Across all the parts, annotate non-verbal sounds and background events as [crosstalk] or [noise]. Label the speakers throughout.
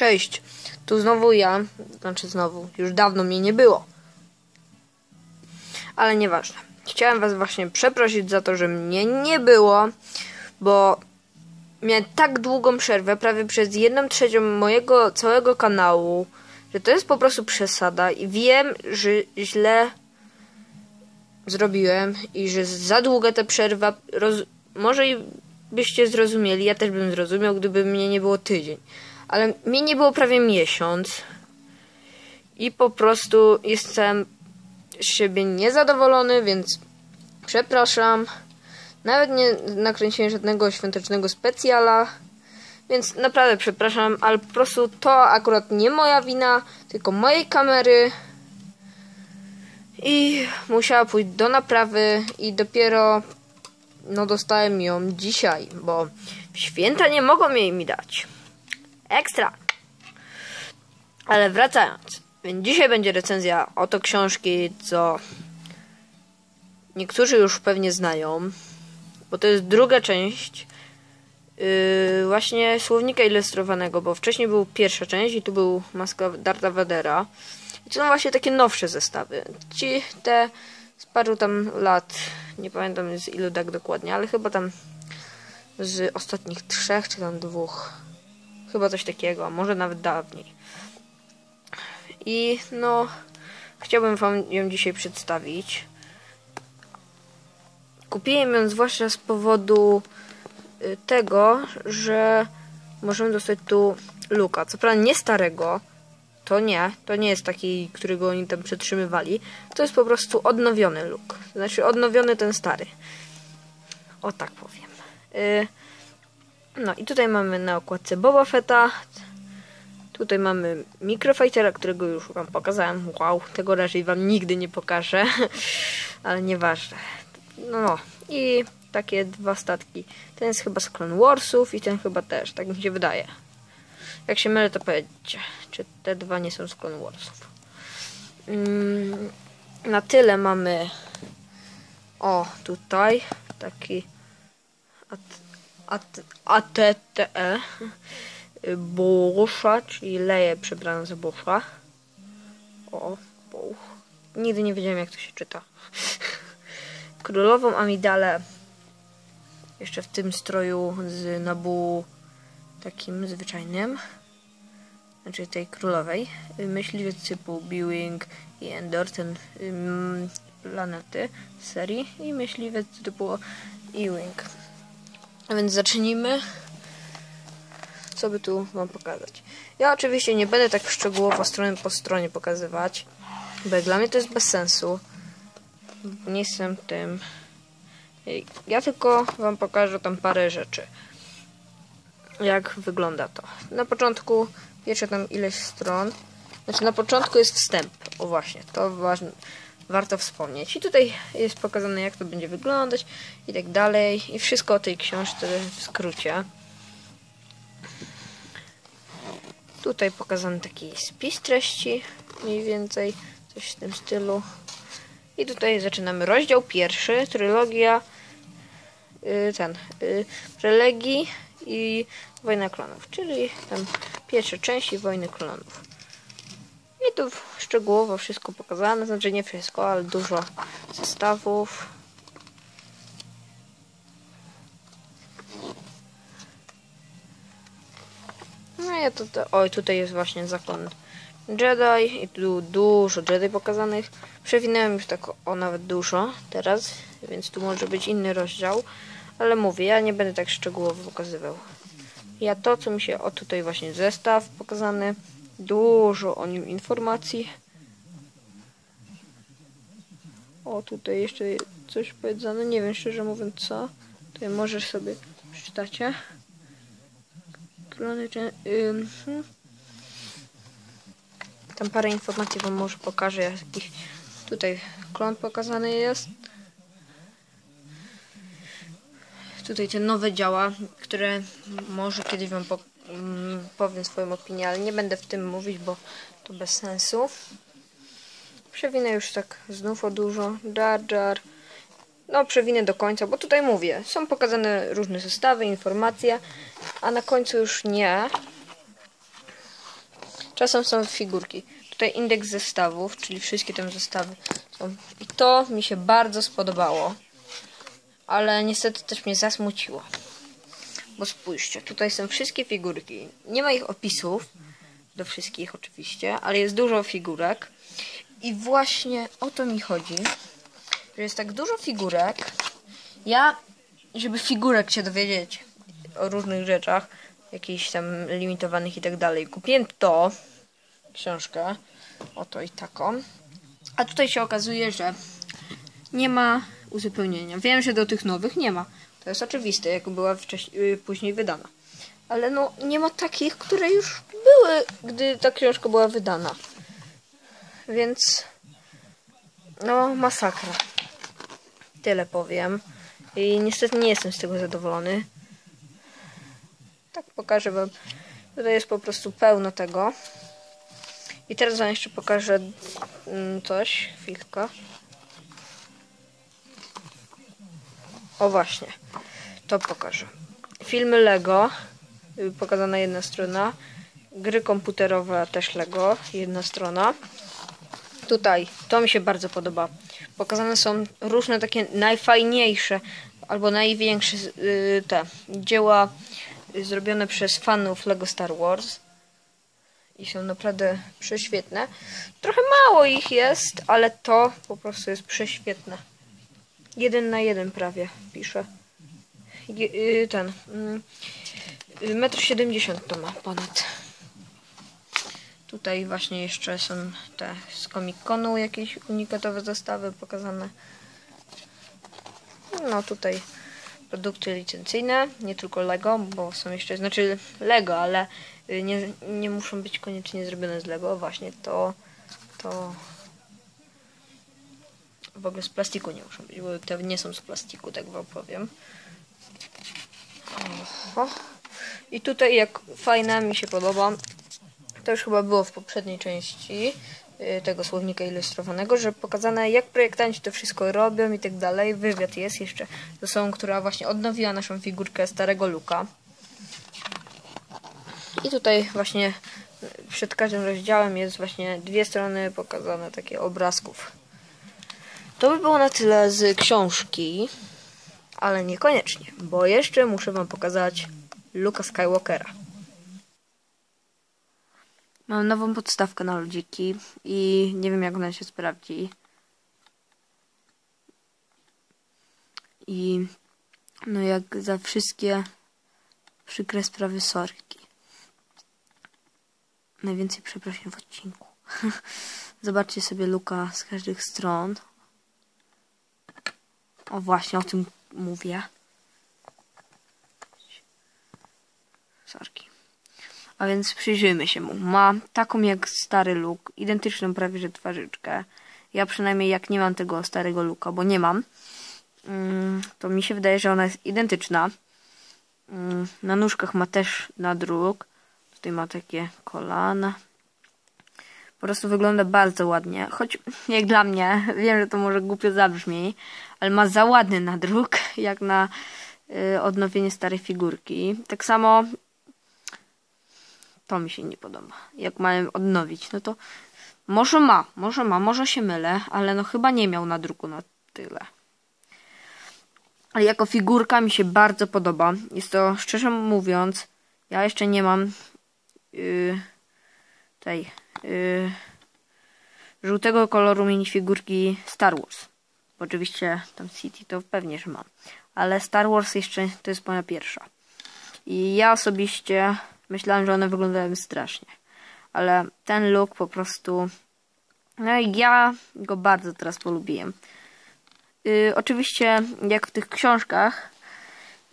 Speaker 1: Cześć, tu znowu ja, znaczy znowu, już dawno mnie nie było. Ale nieważne. Chciałem was właśnie przeprosić za to, że mnie nie było, bo miałem tak długą przerwę, prawie przez jedną trzecią mojego całego kanału, że to jest po prostu przesada i wiem, że źle zrobiłem i że za długa ta przerwa, może i byście zrozumieli, ja też bym zrozumiał, gdyby mnie nie było tydzień. Ale mnie nie było prawie miesiąc i po prostu jestem z siebie niezadowolony, więc przepraszam. Nawet nie nakręciłem żadnego świątecznego specjala, więc naprawdę przepraszam, ale po prostu to akurat nie moja wina, tylko mojej kamery. I musiała pójść do naprawy i dopiero no dostałem ją dzisiaj, bo święta nie mogą jej mi dać. Ekstra. Ale wracając, więc dzisiaj będzie recenzja oto książki, co niektórzy już pewnie znają, bo to jest druga część yy, właśnie słownika ilustrowanego, bo wcześniej był pierwsza część i tu był maska Darta Vadera. I to są właśnie takie nowsze zestawy. Ci te z paru tam lat, nie pamiętam z ilu tak dokładnie, ale chyba tam z ostatnich trzech czy tam dwóch. Chyba coś takiego, może nawet dawniej. I no, chciałbym Wam ją dzisiaj przedstawić. Kupiłem ją zwłaszcza z powodu y, tego, że możemy dostać tu luka. Co prawda nie starego, to nie, to nie jest taki, którego oni tam przetrzymywali. To jest po prostu odnowiony luk. Znaczy odnowiony ten stary. O tak powiem. Yy, no i tutaj mamy na okładce Boba Fetta. Tutaj mamy Microfightera, którego już wam pokazałem. Wow, tego raczej wam nigdy nie pokażę. [laughs] Ale nieważne. No, no. I takie dwa statki. Ten jest chyba z Clone Warsów i ten chyba też, tak mi się wydaje. Jak się mylę, to powiedzcie, czy te dwa nie są z Clone Warsów. Mm, na tyle mamy o, tutaj taki ATTE Busza, czyli leje przebrane za Busza. O, buch. Nigdy nie wiedziałem, jak to się czyta. [laughs] Królową Amidalę jeszcze w tym stroju z Nabu takim zwyczajnym znaczy tej królowej myśliwiec typu Bewing i Endor ten um, planety serii i myśliwiec typu Ewing a więc zacznijmy co by tu wam pokazać ja oczywiście nie będę tak szczegółowo stronę po stronie pokazywać bo dla mnie to jest bez sensu nie jestem tym ja tylko wam pokażę tam parę rzeczy. Jak wygląda to. Na początku pierwsze tam ileś stron. Znaczy na początku jest wstęp. O właśnie, to ważne, warto wspomnieć. I tutaj jest pokazane jak to będzie wyglądać i tak dalej. I wszystko o tej książce w skrócie. Tutaj pokazany taki spis treści, mniej więcej, coś w tym stylu. I tutaj zaczynamy rozdział pierwszy, trylogia, yy, ten, yy, i Wojna Klonów, czyli tam pierwsze części Wojny Klonów. I tu szczegółowo wszystko pokazane, znaczy nie wszystko, ale dużo zestawów. No ja tutaj, oj tutaj jest właśnie zakon Jedi i tu dużo Jedi pokazanych. Przewinąłem już tak o nawet dużo teraz, więc tu może być inny rozdział. Ale mówię, ja nie będę tak szczegółowo pokazywał. Ja to, co mi się... O, tutaj właśnie zestaw pokazany. Dużo o nim informacji. O, tutaj jeszcze coś powiedziane. Nie wiem, szczerze mówiąc, co. Tutaj możesz sobie przeczytacie. Klony... Yy, tam parę informacji wam może pokażę. Jakiś tutaj klon pokazany jest. Tutaj te nowe działa, które może kiedyś wam po, mm, powiem swoją opinię, ale nie będę w tym mówić, bo to bez sensu. Przewinę już tak znów o dużo. Jar Jar. No, przewinę do końca, bo tutaj mówię, są pokazane różne zestawy, informacje, a na końcu już nie. czasem są figurki. Tutaj indeks zestawów, czyli wszystkie te zestawy są. I to mi się bardzo spodobało. Ale niestety też mnie zasmuciło. Bo spójrzcie, tutaj są wszystkie figurki. Nie ma ich opisów do wszystkich oczywiście, ale jest dużo figurek. I właśnie o to mi chodzi, że jest tak dużo figurek. Ja, żeby figurek się dowiedzieć o różnych rzeczach, jakichś tam limitowanych i tak dalej, kupiłem to, książkę, oto i taką. A tutaj się okazuje, że nie ma uzupełnienia. Wiem, że do tych nowych nie ma. To jest oczywiste, jak była wcześniej, później wydana. Ale no, nie ma takich, które już były, gdy ta książka była wydana. Więc, no, masakra. Tyle powiem. I niestety nie jestem z tego zadowolony. Tak pokażę wam. Tutaj jest po prostu pełno tego. I teraz wam jeszcze pokażę mm, coś. Chwilkę. O właśnie. To pokażę. Filmy Lego. y, Pokazana jedna strona. Gry komputerowe też Lego. Jedna strona. Tutaj. To mi się bardzo podoba. Pokazane są różne takie najfajniejsze albo największe y, te dzieła y, zrobione przez fanów Lego Star Wars i są naprawdę prześwietne. Trochę mało ich jest, ale to po prostu jest prześwietne. Jeden na jeden prawie pisze. Y, ten. Mm, metr siedemdziesiąt to ma ponad. Tutaj właśnie jeszcze są te z Comic-Conu jakieś unikatowe zestawy pokazane. No tutaj produkty licencyjne, nie tylko Lego, bo są jeszcze, znaczy Lego, ale y, nie, nie muszą być koniecznie zrobione z Lego. Właśnie to, to w ogóle z plastiku nie muszą być, bo te nie są z plastiku, tak wam powiem. Oho. I tutaj jak fajna mi się podoba, to już chyba było w poprzedniej części y, tego słownika ilustrowanego, że pokazane jak projektanci to wszystko robią i tak dalej. Wywiad jest jeszcze z osobą, która właśnie odnowiła naszą figurkę starego Luka. I tutaj właśnie przed każdym rozdziałem jest właśnie dwie strony pokazane takie obrazków. To by było na tyle z książki, ale niekoniecznie, bo jeszcze muszę wam pokazać Luka Skywalkera. Mam nową podstawkę na ludziki i nie wiem jak ona się sprawdzi. I no jak za wszystkie przykre sprawy sorki. Najwięcej przeprosin w odcinku. [laughs] Zobaczcie sobie Luka z każdych stron. O właśnie, o tym mówię. Sorki. A więc przyjrzyjmy się mu. Ma taką jak stary look, identyczną prawie że twarzyczkę. Ja przynajmniej jak nie mam tego starego looka, bo nie mam, mm, to mi się wydaje, że ona jest identyczna. Mm, na nóżkach ma też nadruk. Tutaj ma takie kolana. Po prostu wygląda bardzo ładnie. Choć [laughs] jak dla mnie, wiem, że to może głupio zabrzmi, ale ma za ładny nadruk, [laughs] jak na y, odnowienie starej figurki. Tak samo to mi się nie podoba. Jak mają odnowić, no to może ma, może ma, może się mylę, ale no chyba nie miał nadruku na tyle. Ale jako figurka mi się bardzo podoba. Jest to, szczerze mówiąc, ja jeszcze nie mam yy, tej yy, żółtego koloru minifigurki Star Wars. Oczywiście tam City to pewnie, że mam. Ale Star Wars jeszcze to jest moja pierwsza. I ja osobiście myślałem, że one wyglądają strasznie. Ale ten look po prostu... No i ja go bardzo teraz polubiłem. Yy, oczywiście, jak w tych książkach,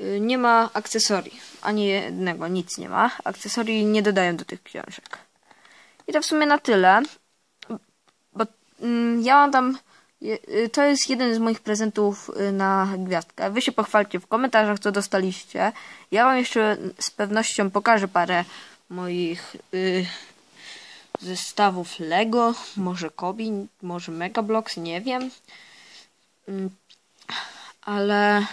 Speaker 1: yy, nie ma akcesorii. Ani jednego, nic nie ma. Akcesorii nie dodają do tych książek. I to w sumie na tyle. Bo yy, ja mam tam... y, To jest jeden z moich prezentów y, na gwiazdkę. Wy się pochwalcie w komentarzach, co dostaliście. Ja wam jeszcze z pewnością pokażę parę moich y, zestawów Lego. Może Kobi, może Megablox, nie wiem. Mm, ale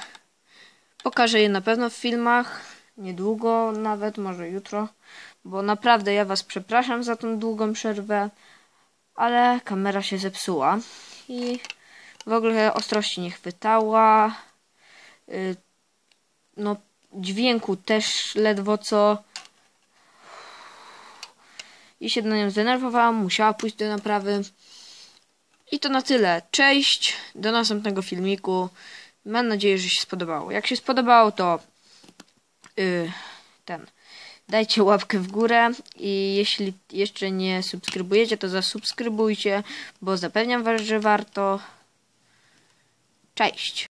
Speaker 1: pokażę je na pewno w filmach. Niedługo nawet, może jutro. bo naprawdę ja was przepraszam za tą długą przerwę, ale kamera się zepsuła i w ogóle ostrości nie chwytała. Y, No, dźwięku też ledwo co. I się na nią zdenerwowałam, musiała pójść do naprawy. I to na tyle. Cześć, do następnego filmiku. Mam nadzieję, że się spodobało. Jak się spodobało, to yy, ten. Dajcie łapkę w górę i jeśli jeszcze nie subskrybujecie, to zasubskrybujcie, bo zapewniam was, że warto. Cześć.